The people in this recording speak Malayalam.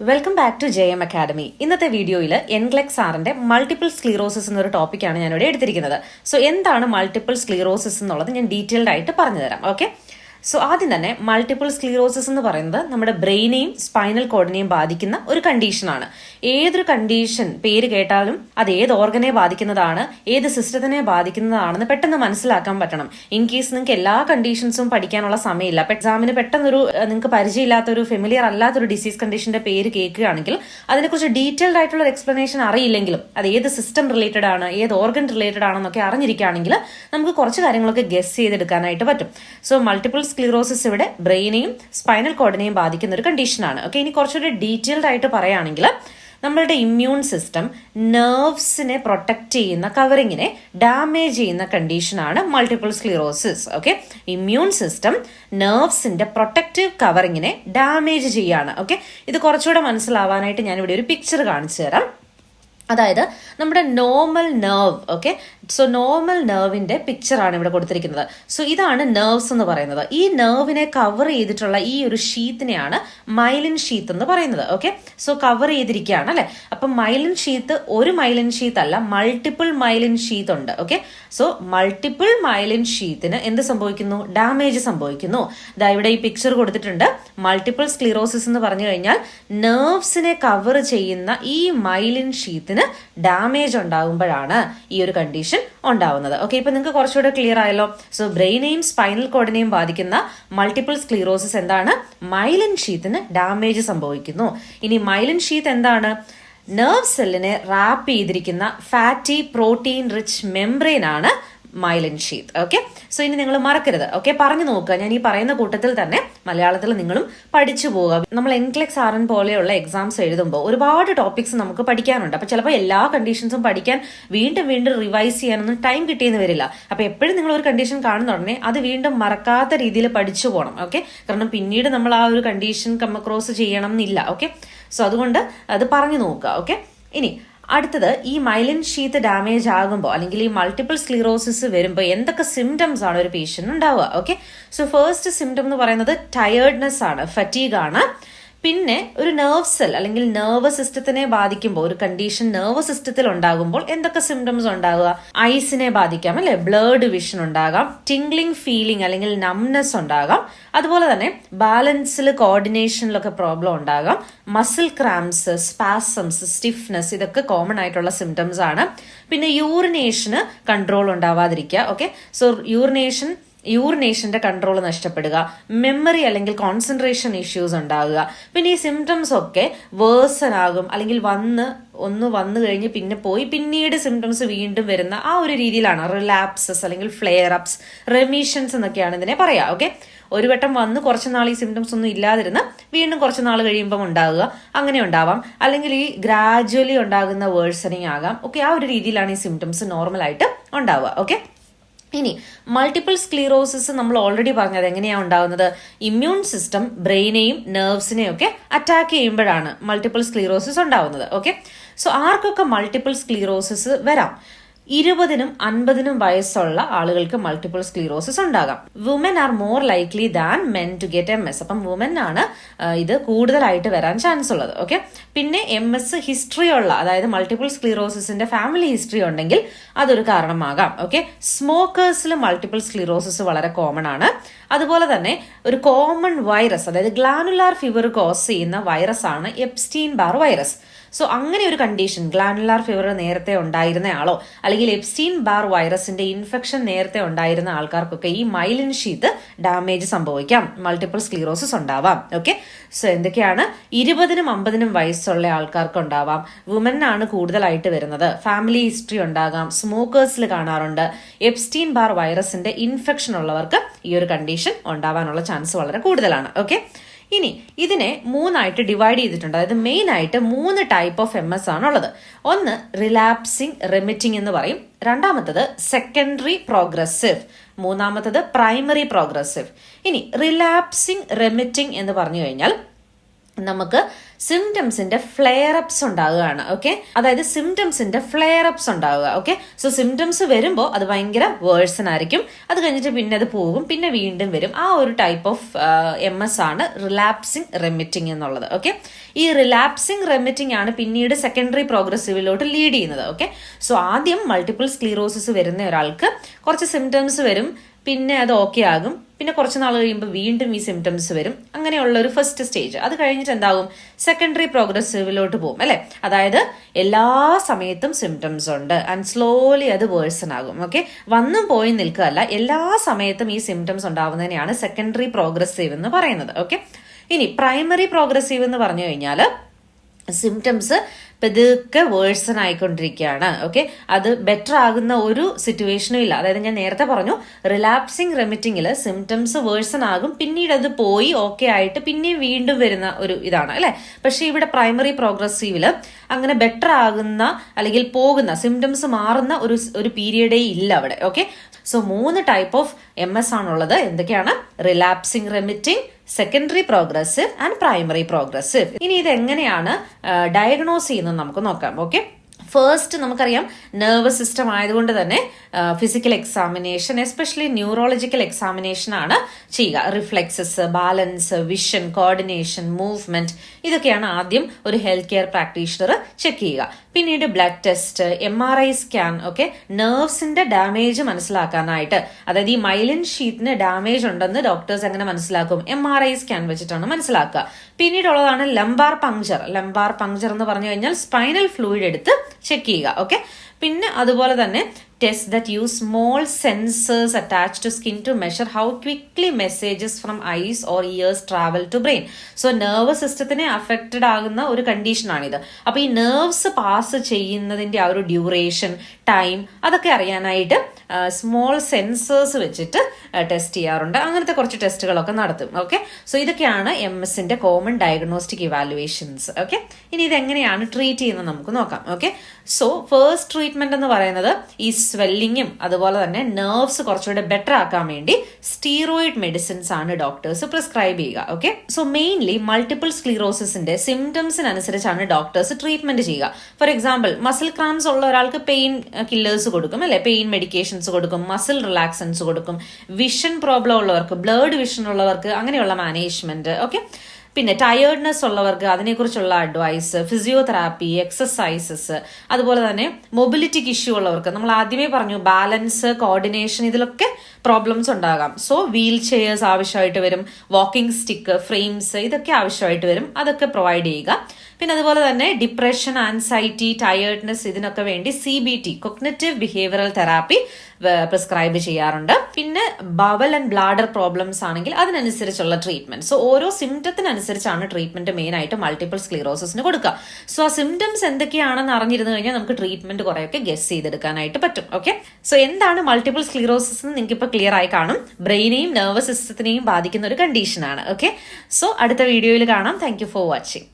Welcome back to J M academy ഇന്നത്തെ വീഡിയോയിൽ എൻഗ്ലെക്സ് ആറിന്റെ മൾട്ടിപ്പിൾ സ്ക്ലീറോസിസ് എന്നൊരു ടോപ്പിക്കാണ് ഞാനിവിടെ എടുത്തിരിക്കുന്നത്. സോ എന്താണ് മൾട്ടിപ്പിൾ സ്ക്ലീറോസിസ് എന്നുള്ളത് ഞാൻ ഡീറ്റെയിൽഡ് ആയിട്ട് പറഞ്ഞുതരാം ഓക്കെ സോ ആദ്യം തന്നെ മൾട്ടിപ്പിൾ സ്ക്ലീറോസിസ് എന്ന് പറയുന്നത് നമ്മുടെ ബ്രെയിനെയും സ്പൈനൽ കോഡിനെയും ബാധിക്കുന്ന ഒരു കണ്ടീഷനാണ് ഏതൊരു കണ്ടീഷൻ പേര് കേട്ടാലും അത് ഏത് ഓർഗനെ ബാധിക്കുന്നതാണ് ഏത് സിസ്റ്റത്തിനെ ബാധിക്കുന്നതാണെന്ന് പെട്ടെന്ന് മനസ്സിലാക്കാൻ പറ്റണം. ഇൻ കേസ് നിങ്ങൾക്ക് എല്ലാ കണ്ടീഷൻസും പഠിക്കാനുള്ള സമയമില്ല. എക്സാമിന് പെട്ടെന്നൊരു നിങ്ങൾക്ക് പരിചയമില്ലാത്തൊരു ഫെമിലിയർ അല്ലാത്തൊരു ഡിസീസ് കണ്ടീഷന്റെ പേര് കേൾക്കുകയാണെങ്കിൽ അതിനെക്കുറിച്ച് ഡീറ്റെയിൽഡ് ആയിട്ടുള്ള ഒരു എക്സ്പ്ലനേഷൻ അറിയില്ലെങ്കിലും അത് ഏത് സിസ്റ്റം റിലേറ്റഡ് ആണ് ഏത് ഓർഗൻ റിലേറ്റഡ് ആണെന്നൊക്കെ അറിഞ്ഞിരിക്കുകയാണെങ്കിൽ നമുക്ക് കുറച്ച് കാര്യങ്ങളൊക്കെ ഗസ് ചെയ്തെടുക്കാനായിട്ട് പറ്റും. സോ മൾട്ടിപ്പിൾ സ്ക്ലീറോസിസ് ഇവിടെ ബ്രെയിനെയും സ്പൈനൽ കോഡിനെയും ബാധിക്കുന്ന ഒരു കണ്ടീഷനാണ്. ഓക്കെ ഇനി കുറച്ചുകൂടി ഡീറ്റെയിൽഡ് ആയിട്ട് പറയുകയാണെങ്കിൽ നമ്മളുടെ ഇമ്മ്യൂൺ സിസ്റ്റം നെർവ്സിനെ പ്രൊട്ടക്റ്റ് ചെയ്യുന്ന കവറിങ്ങിനെ ഡാമേജ് ചെയ്യുന്ന കണ്ടീഷനാണ് multiple sclerosis. Okay immune system നെർവ്സിന്റെ protective കവറിങ്ങിനെ ഡാമേജ് ചെയ്യാണ്. ഓക്കെ ഇത് കുറച്ചുകൂടെ മനസ്സിലാവാനായിട്ട് ഞാനിവിടെ ഒരു പിക്ചർ കാണിച്ചു തരാം. അതായത് നമ്മുടെ normal nerve okay so normal നെർവിന്റെ പിക്ചറാണ് ഇവിടെ കൊടുത്തിരിക്കുന്നത്. സോ ഇതാണ് നെർവ്സ് എന്ന് പറയുന്നത്. ഈ നെർവിനെ കവർ ചെയ്തിട്ടുള്ള ഈ ഒരു ഷീത്തിനെയാണ് മൈലിൻ ഷീത്ത് എന്ന് പറയുന്നത് ഓക്കെ സോ കവർ ചെയ്തിരിക്കുകയാണ് അല്ലെ? അപ്പം മൈലിൻ ഷീത്ത് ഒരു മൈലിൻ ഷീത്ത് അല്ല മൾട്ടിപ്പിൾ മൈലിൻ ഷീത്ത് ഉണ്ട് ഓക്കെ സോ മൾട്ടിപ്പിൾ മൈലിൻ ഷീത്തിന് എന്ത് സംഭവിക്കുന്നു? ഡാമേജ് സംഭവിക്കുന്നു. ഇതാ ഇവിടെ ഈ പിക്ചർ കൊടുത്തിട്ടുണ്ട്. മൾട്ടിപ്പിൾ സ്ക്ലിറോസിസ് എന്ന് പറഞ്ഞു കഴിഞ്ഞാൽ നെർവ്സിനെ കവർ ചെയ്യുന്ന ഈ മൈലിൻ ഷീത്തിന് ഡാമേജ് ഉണ്ടാകുമ്പോഴാണ് ഈ ഒരു കണ്ടീഷൻ ഉണ്ടാവുന്നത്. ഓക്കെ ഇപ്പൊ നിങ്ങൾക്ക് കുറച്ചുകൂടെ ക്ലിയർ ആയല്ലോ. സോ ബ്രെയിനെയും സ്പൈനൽ കോഡിനെയും ബാധിക്കുന്ന മൾട്ടിപ്പിൾ സ്ക്ലീറോസിസ് എന്താണ്? മൈലിൻ ഷീത്തിന് ഡാമേജ് സംഭവിക്കുന്നു. ഇനി മൈലിൻ ഷീത്ത് എന്താണ്? നെർവ് സെല്ലിനെ റാപ്പ് ചെയ്തിരിക്കുന്ന ഫാറ്റി പ്രോട്ടീൻ റിച്ച് മെംബ്രെയിൻ ആണ് മൈലിൻ ഷീത്ത് ഓക്കെ സോ ഇനി നിങ്ങൾ മറക്കരുത് ഓക്കെ പറഞ്ഞു നോക്കുക. ഞാൻ ഈ പറയുന്ന കൂട്ടത്തിൽ തന്നെ മലയാളത്തിൽ നിങ്ങളും പഠിച്ചു പോവുക. നമ്മൾ എൻക്ലെക്സ് ആർ എൻ പോലെയുള്ള എക്സാംസ് എഴുതുമ്പോൾ ഒരുപാട് ടോപ്പിക്സ് നമുക്ക് പഠിക്കാനുണ്ട്. അപ്പൊ ചിലപ്പോൾ എല്ലാ കണ്ടീഷൻസും പഠിക്കാൻ വീണ്ടും വീണ്ടും റിവൈസ് ചെയ്യാനൊന്നും ടൈം കിട്ടിയെന്ന് വരില്ല. അപ്പൊ എപ്പോഴും നിങ്ങൾ ഒരു കണ്ടീഷൻ കാണുന്ന ഉടനെ അത് വീണ്ടും മറക്കാത്ത രീതിയിൽ പഠിച്ചു പോകണം ഓക്കെ കാരണം പിന്നീട് നമ്മൾ ആ ഒരു കണ്ടീഷൻ കം അക്രോസ് ചെയ്യണം എന്നില്ല ഓക്കെ സോ അതുകൊണ്ട് അത് പറഞ്ഞു നോക്കുക ഓക്കെ ഇനി അടുത്തത് ഈ മൈലിൻ ഷീത്ത് ഡാമേജ് ആകുമ്പോൾ അല്ലെങ്കിൽ ഈ മൾട്ടിപ്പിൾ സ്ക്ലീറോസിസ് വരുമ്പോൾ എന്തൊക്കെ സിംറ്റംസ് ആണ് ഒരു പേഷ്യന്റ് ഉണ്ടാവുക ഓക്കെ സോ ഫസ്റ്റ് സിംറ്റം എന്ന് പറയുന്നത് ടയേർഡ്നെസ് ആണ് ഫറ്റീഗ് ആണ്. പിന്നെ ഒരു നെർവ് സെൽ അല്ലെങ്കിൽ നെർവ് സിസ്റ്റത്തിനെ ബാധിക്കുമ്പോൾ ഒരു കണ്ടീഷൻ നെർവ് സിസ്റ്റത്തിൽ ഉണ്ടാകുമ്പോൾ എന്തൊക്കെ സിംറ്റംസ് ഉണ്ടാകുക ഐസിനെ ബാധിക്കാം അല്ലെ? ബ്ലേഡ് വിഷൻ ഉണ്ടാകാം ടിംഗ്ലിംഗ് ഫീലിംഗ് അല്ലെങ്കിൽ നംനെസ് ഉണ്ടാകാം. അതുപോലെ തന്നെ ബാലൻസിൽ കോർഡിനേഷനിലൊക്കെ പ്രോബ്ലം ഉണ്ടാകാം. മസിൽ ക്രാംസ് സ്പാസംസ് സ്റ്റിഫ്നെസ് ഇതൊക്കെ കോമൺ ആയിട്ടുള്ള സിംറ്റംസ് ആണ്. പിന്നെ യൂറിനേഷന് കൺട്രോൾ ഉണ്ടാവാതിരിക്കുക ഓക്കെ സോ യൂറിനേഷൻ യൂറിനേഷന്റെ കൺട്രോൾ നഷ്ടപ്പെടുക മെമ്മറി അല്ലെങ്കിൽ കോൺസെൻട്രേഷൻ ഇഷ്യൂസ് ഉണ്ടാകുക. പിന്നെ ഈ സിംറ്റംസ് ഒക്കെ വേഴ്സൺ ആകും അല്ലെങ്കിൽ വന്ന് ഒന്ന് വന്നു കഴിഞ്ഞ് പിന്നെ പോയി പിന്നീട് സിംറ്റംസ് വീണ്ടും വരുന്ന ആ ഒരു രീതിയിലാണ്. റിലാപ്സസ് അല്ലെങ്കിൽ ഫ്ലെയർ അപ്സ് റെമീഷൻസ് എന്നൊക്കെയാണ് ഇതിനെ പറയാ ഓക്കെ ഒരു വട്ടം വന്ന് കുറച്ച് നാൾ ഈ സിംറ്റംസ് ഒന്നും ഇല്ലാതിരുന്ന് വീണ്ടും കുറച്ച് നാൾ കഴിയുമ്പം ഉണ്ടാകുക അങ്ങനെ ഉണ്ടാവാം. അല്ലെങ്കിൽ ഈ ഗ്രാജുവലി ഉണ്ടാകുന്ന വേഴ്സണിങ് ആകാം ഓക്കെ ആ ഒരു രീതിയിലാണ് ഈ സിംറ്റംസ് നോർമലായിട്ട് ഉണ്ടാവുക ഓക്കെ ഇനി മൾട്ടിപ്പിൾ സ്ക്ലീറോസിസ് നമ്മൾ ഓൾറെഡി പറഞ്ഞത് എങ്ങനെയാണ് ഉണ്ടാകുന്നത് ഇമ്മ്യൂൺ സിസ്റ്റം ബ്രെയിനെയും നെർവ്സിനെയും ഒക്കെ അറ്റാക്ക് ചെയ്യുമ്പോഴാണ് മൾട്ടിപ്പിൾ സ്ക്ലീറോസിസ് ഉണ്ടാവുന്നത്. ഓക്കെ സോ ആർക്കൊക്കെ മൾട്ടിപ്പിൾ സ്ക്ലീറോസിസ് വരാം? ഇരുപതിനും അൻപതിനും വയസ്സുള്ള ആളുകൾക്ക് മൾട്ടിപ്പിൾ സ്ക്ലീറോസിസ് ഉണ്ടാകാം. Women are more likely than men to get M S അപ്പം വുമൻ ആണ് ഇത് കൂടുതലായിട്ട് വരാൻ ചാൻസ് ഉള്ളത്. ഓക്കെ പിന്നെ എം എസ് ഹിസ്റ്ററി ഉള്ള അതായത് മൾട്ടിപ്പിൾ സ്ക്ലീറോസിസിന്റെ ഫാമിലി ഹിസ്റ്ററി ഉണ്ടെങ്കിൽ അതൊരു കാരണമാകാം. ഓക്കെ സ്മോക്കേഴ്സിൽ മൾട്ടിപ്പിൾ സ്ക്ലീറോസിസ് വളരെ കോമൺ ആണ്. അതുപോലെ തന്നെ ഒരു കോമൺ വൈറസ് അതായത് ഗ്ലാനുലാർ ഫീവർ കോസ് ചെയ്യുന്ന വൈറസ് ആണ് എപ്സ്റ്റീൻ ബാർ വൈറസ് സോ അങ്ങനെ ഒരു കണ്ടീഷൻ ഗ്ലാനുലാർ ഫീവർ നേരത്തെ ഉണ്ടായിരുന്ന ആളോ അല്ലെങ്കിൽ എപ്സ്റ്റീൻ ബാർ വൈറസിന്റെ ഇൻഫെക്ഷൻ നേരത്തെ ഉണ്ടായിരുന്ന ആൾക്കാർക്കൊക്കെ ഈ മൈലിൻ ഷീത്ത് ഡാമേജ് സംഭവിക്കാം. മൾട്ടിപ്പിൾ സ്ക്ലീറോസിസ് ഉണ്ടാവാം. ഓക്കെ സോ എന്തൊക്കെയാണ്? ഇരുപതിനും അമ്പതിനും വയസ്സുള്ള ആൾക്കാർക്ക് ഉണ്ടാവാം വുമനാണ് കൂടുതലായിട്ട് വരുന്നത്. ഫാമിലി ഹിസ്റ്ററി ഉണ്ടാകാം. സ്മോക്കേഴ്സിൽ കാണാറുണ്ട്. എപ്സ്റ്റീൻ ബാർ വൈറസിന്റെ ഇൻഫെക്ഷൻ ഉള്ളവർക്ക് ഈ ഒരു കണ്ടീഷൻ ഉണ്ടാവാനുള്ള ചാൻസ് വളരെ കൂടുതലാണ്. ഓക്കെ ഇനി ഇതിനെ മൂന്നായിട്ട് ഡിവൈഡ് ചെയ്തിട്ടുണ്ട്. അതായത് മെയിൻ ആയിട്ട് മൂന്ന് ടൈപ്പ് ഓഫ് എം എസ് ആണുള്ളത്. ഒന്ന് റിലാപ്സിംഗ് റെമിറ്റിംഗ് എന്ന് പറയും. രണ്ടാമത്തത് സെക്കൻഡറി പ്രോഗ്രസീവ് മൂന്നാമത്തത് പ്രൈമറി പ്രോഗ്രസീവ് ഇനി റിലാപ്സിംഗ് റെമിറ്റിംഗ് എന്ന് പറഞ്ഞു കഴിഞ്ഞാൽ നമുക്ക് സിംറ്റംസിന്റെ ഫ്ലെയർ അപ്സ് ഉണ്ടാവുകയാണ് ഓക്കെ അതായത് സിംറ്റംസിന്റെ ഫ്ലെയർ അപ്സ് ഉണ്ടാവുക ഓക്കെ സോ സിംറ്റംസ് വരുമ്പോൾ അത് ഭയങ്കര വേഴ്സൺ ആയിരിക്കും. അത് കഴിഞ്ഞിട്ട് പിന്നെ അത് പോകും പിന്നെ വീണ്ടും വരും. ആ ഒരു ടൈപ്പ് ഓഫ് എം എസ് ആണ് റിലാപ്സിംഗ് റെമിറ്റിംഗ് എന്നുള്ളത് ഓക്കെ ഈ റിലാപ്സിംഗ് റെമിറ്റിംഗ് ആണ് പിന്നീട് സെക്കൻഡറി പ്രോഗ്രസീവിലോട്ട് ലീഡ് ചെയ്യുന്നത് ഓക്കെ സോ ആദ്യം മൾട്ടിപ്പിൾ സ്ക്ലീറോസിസ് വരുന്ന ഒരാൾക്ക് കുറച്ച് സിംറ്റംസ് വരും. പിന്നെ അത് ഓക്കെ ആകും. പിന്നെ കുറച്ച് നാൾ കഴിയുമ്പോൾ വീണ്ടും ഈ സിംറ്റംസ് വരും. അങ്ങനെയുള്ള ഒരു ഫസ്റ്റ് സ്റ്റേജ് അത് കഴിഞ്ഞിട്ട് എന്താകും സെക്കൻഡറി പ്രോഗ്രസീവിലോട്ട് പോകും അല്ലെ? അതായത് എല്ലാ സമയത്തും സിംറ്റംസ് ഉണ്ട്. ആൻഡ് സ്ലോലി അത് വേഴ്സൺ ആകും ഓക്കെ വന്നും പോയി നിൽക്കുകയല്ല. എല്ലാ സമയത്തും ഈ സിംറ്റംസ് ഉണ്ടാവുന്നതിനെയാണ് സെക്കൻഡറി പ്രോഗ്രസീവ് എന്ന് പറയുന്നത് ഓക്കെ ഇനി പ്രൈമറി പ്രോഗ്രസീവ് എന്ന് പറഞ്ഞു കഴിഞ്ഞാൽ സിംറ്റംസ് പതുക്കെ വേഴ്സൺ ആയിക്കൊണ്ടിരിക്കുകയാണ്. ഓക്കെ അത് ബെറ്റർ ആകുന്ന ഒരു സിറ്റുവേഷനും ഇല്ല. അതായത് ഞാൻ നേരത്തെ പറഞ്ഞു റിലാപ്സിങ് റെമിറ്റിംഗിൽ സിംറ്റംസ് വേഴ്സൺ ആകും. പിന്നീട് അത് പോയി ഓക്കെ ആയിട്ട് പിന്നെയും വീണ്ടും വരുന്ന ഒരു ഇതാണ് അല്ലെ? പക്ഷേ ഇവിടെ പ്രൈമറി പ്രോഗ്രസീവിൽ അങ്ങനെ ബെറ്റർ ആകുന്ന അല്ലെങ്കിൽ പോകുന്ന സിംറ്റംസ് മാറുന്ന ഒരു ഒരു പീരിയഡേ ഇല്ല അവിടെ. ഓക്കെ സോ മൂന്ന് ടൈപ്പ് ഓഫ് എം എസ് ആണുള്ളത്. എന്തൊക്കെയാണ്? Relapsing remitting secondary progressive and primary progressive ഇനി ഇത് എങ്ങനെയാണ് ഡയഗ്നോസ് ചെയ്യുന്നത് നമുക്ക് നോക്കാം ഓക്കെ ഫസ്റ്റ് നമുക്കറിയാം നെർവസ് സിസ്റ്റം ആയതുകൊണ്ട് തന്നെ physical examination especially neurological examination ആണ് ചെയ്യുക. Reflexes balance vision coordination movement ഇതൊക്കെയാണ് ആദ്യം ഒരു ഹെൽത്ത് കെയർ പ്രാക്ടീഷണർ ചെക്ക് ചെയ്യുക. പിന്നീട് blood test M R I scan ഒക്കെ നെർവ്സിന്റെ ഡാമേജ് മനസ്സിലാക്കാനായിട്ട്. അതായത് ഈ മൈലിൻ ഷീറ്റിന് ഡാമേജ് ഉണ്ടെന്ന് ഡോക്ടേഴ്സ് എങ്ങനെ മനസ്സിലാക്കും? എം ആർ ഐ സ്കാൻ വെച്ചിട്ടാണ് മനസ്സിലാക്കുക. പിന്നീടുള്ളതാണ് ലംബാർ പങ്ചർ ലംബാർ പങ്ചർ എന്ന് പറഞ്ഞു കഴിഞ്ഞാൽ സ്പൈനൽ ഫ്ലൂയിഡ് എടുത്ത് ചെക്ക് ചെയ്യുക ഓക്കെ പിന്നെ അതുപോലെ തന്നെ test that use small sensors attach to skin to measure how quickly messages from eyes or ears travel to brain so nervous സിസ്റ്റത്തിനെ അഫക്റ്റഡ് ആകുന്ന ഒരു കണ്ടീഷനാണിത് അപ്പൊ ഈ നെർവ്സ് പാസ് ചെയ്യുന്നതിന്റെ ആ ഒരു ഡ്യൂറേഷൻ ടൈം അതൊക്കെ അറിയാനായിട്ട് സ്മോൾ സെൻസേഴ്സ് വെച്ചിട്ട് ടെസ്റ്റ് ചെയ്യാറുണ്ട്. അങ്ങനത്തെ കുറച്ച് ടെസ്റ്റുകളൊക്കെ നടത്തും. ഓക്കെ സോ ഇതൊക്കെയാണ് എം എസിന്റെ കോമൺ ഡയഗ്നോസ്റ്റിക് ഇവാലുവേഷൻസ് ഓക്കെ ഇനി ഇത് എങ്ങനെയാണ് ട്രീറ്റ് ചെയ്യുന്നത് നമുക്ക് നോക്കാം. ഓക്കെ സോ ഫേസ്റ്റ് ട്രീറ്റ്മെന്റ് എന്ന് പറയുന്നത് ഈ സ്വെല്ലിങ്ങും അതുപോലെ തന്നെ നെർവ്സ് കുറച്ചുകൂടെ ബെറ്റർ ആക്കാൻ വേണ്ടി സ്റ്റീറോയിഡ് മെഡിസിൻസ് ആണ് ഡോക്ടേഴ്സ് പ്രിസ്ക്രൈബ് ചെയ്യുക. ഓക്കെ സോ മെയിൻലി മൾട്ടിപ്പിൾ സ്ക്ലീറോസിന്റെ സിംറ്റംസിനനുസരിച്ചാണ് ഡോക്ടേഴ്സ് ട്രീറ്റ്മെന്റ് ചെയ്യുക. ഫോർ എക്സാമ്പിൾ മസിൽ ക്രാംസ് ഉള്ള ഒരാൾക്ക് പെയിൻ കില്ലേഴ്സ് കൊടുക്കും അല്ലെ? പെയിൻ മെഡിക്കേഷൻസ് കൊടുക്കും മസിൽ റിലാക്സൻസ് കൊടുക്കും വിഷൻ പ്രോബ്ലം ഉള്ളവർക്ക് ബ്ലേഡ് വിഷൻ ഉള്ളവർക്ക് അങ്ങനെയുള്ള മാനേജ്മെന്റ് ഓക്കെ പിന്നെ ടയേർഡ്നെസ് ഉള്ളവർക്ക് അതിനെക്കുറിച്ചുള്ള അഡ്വൈസ് ഫിസിയോതെറാപ്പി എക്സസൈസസ് അതുപോലെ തന്നെ മൊബിലിറ്റിക്ക് ഇഷ്യൂ ഉള്ളവർക്ക് നമ്മൾ ആദ്യമേ പറഞ്ഞു ബാലൻസ് കോർഡിനേഷൻ ഇതിലൊക്കെ പ്രോബ്ലംസ് ഉണ്ടാകാം. സോ വീൽ ചെയേഴ്സ് ആവശ്യമായിട്ട് വരും വാക്കിംഗ് സ്റ്റിക്ക് ഫ്രെയിംസ് ഇതൊക്കെ ആവശ്യമായിട്ട് വരും അതൊക്കെ പ്രൊവൈഡ് ചെയ്യുക. പിന്നെ അതുപോലെ തന്നെ ഡിപ്രഷൻ ആൻസൈറ്റി ടയേർഡ്നെസ് ഇതിനൊക്കെ വേണ്ടി C B T cognitive behavioural therapy prescribe ചെയ്യാറുണ്ട്. പിന്നെ ബവൽ ആൻഡ് ബ്ലാഡർ പ്രോബ്ലംസ് ആണെങ്കിൽ അതിനനുസരിച്ചുള്ള ട്രീറ്റ്മെന്റ് സോ ഓരോ സിംറ്റത്തിനനുസരിച്ചാണ് ട്രീറ്റ്മെന്റ് മെയിൻ ആയിട്ട് മൾട്ടിപ്പിൾ സ്ക്ലീറോസിന് കൊടുക്കുക. സോ ആ സിംറ്റംസ് എന്തൊക്കെയാണെന്ന് അറിഞ്ഞിരുന്നു കഴിഞ്ഞാൽ നമുക്ക് ട്രീറ്റ്മെന്റ് കുറെയൊക്കെ ഗസ് ചെയ്തെടുക്കാനായിട്ട് പറ്റും. ഓക്കെ സോ എന്താണ് മൾട്ടിപ്പിൾ സ്ക്ലീറോസിസ് എന്ന് നിങ്ങൾക്ക് ഇപ്പോൾ ക്ലിയർ ആയി കാണും? ബ്രെയിനെയും നെർവസ് സിസ്റ്റത്തിനെയും ബാധിക്കുന്ന ഒരു കണ്ടീഷനാണ് ഓക്കെ സോ അടുത്ത വീഡിയോയിൽ കാണാം. Thank for watching